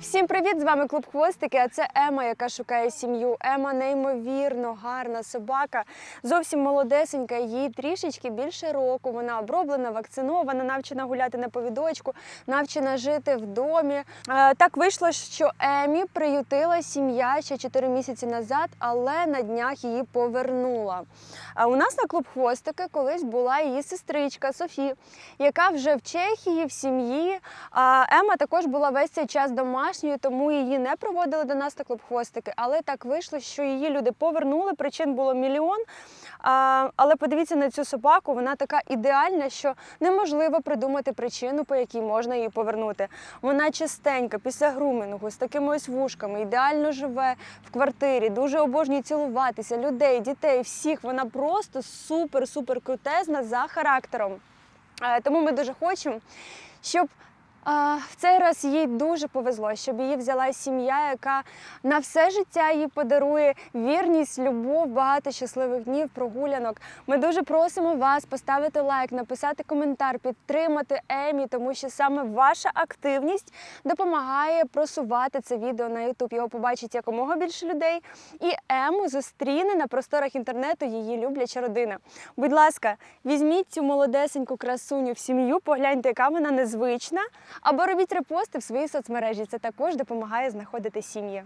Всім привіт! З вами клуб Хвостики. А це Ема, яка шукає сім'ю. Ема неймовірно гарна собака, зовсім молодесенька. Їй трішечки більше року. Вона оброблена, вакцинована, навчена гуляти на повідочку, навчена жити в домі. Е, Так вийшло, що Емі приютила сім'я ще 4 місяці назад, але на днях її повернула. А у нас на клуб Хвостики колись була її сестричка Софі, яка вже в Чехії, в сім'ї. А Ема також була весь цей час домашньою, тому її не проводили до нас на клуб Хвостики. Але так вийшло, що її люди повернули. Причин було мільйон. А, але подивіться на цю собаку, вона така ідеальна, що неможливо придумати причину, по якій можна її повернути. Вона чистенька, після грумінгу, з такими ось вушками, ідеально живе в квартирі, дуже обожнює цілуватися, людей, дітей, всіх. Вона просто супер-супер крутезна за характером. Е, Тому ми дуже хочемо, щоб в цей раз їй дуже повезло, щоб її взяла сім'я, яка на все життя їй подарує вірність, любов, багато щасливих днів, прогулянок. Ми дуже просимо вас поставити лайк, написати коментар, підтримати Емі, тому що саме ваша активність допомагає просувати це відео на YouTube. Його побачить якомога більше людей. І Ему зустріне на просторах інтернету її любляча родина. Будь ласка, візьміть цю молодесеньку красуню в сім'ю, погляньте, яка вона незвична, або робіть репости в своїй соцмережі. Це також допомагає знаходити сім'ї.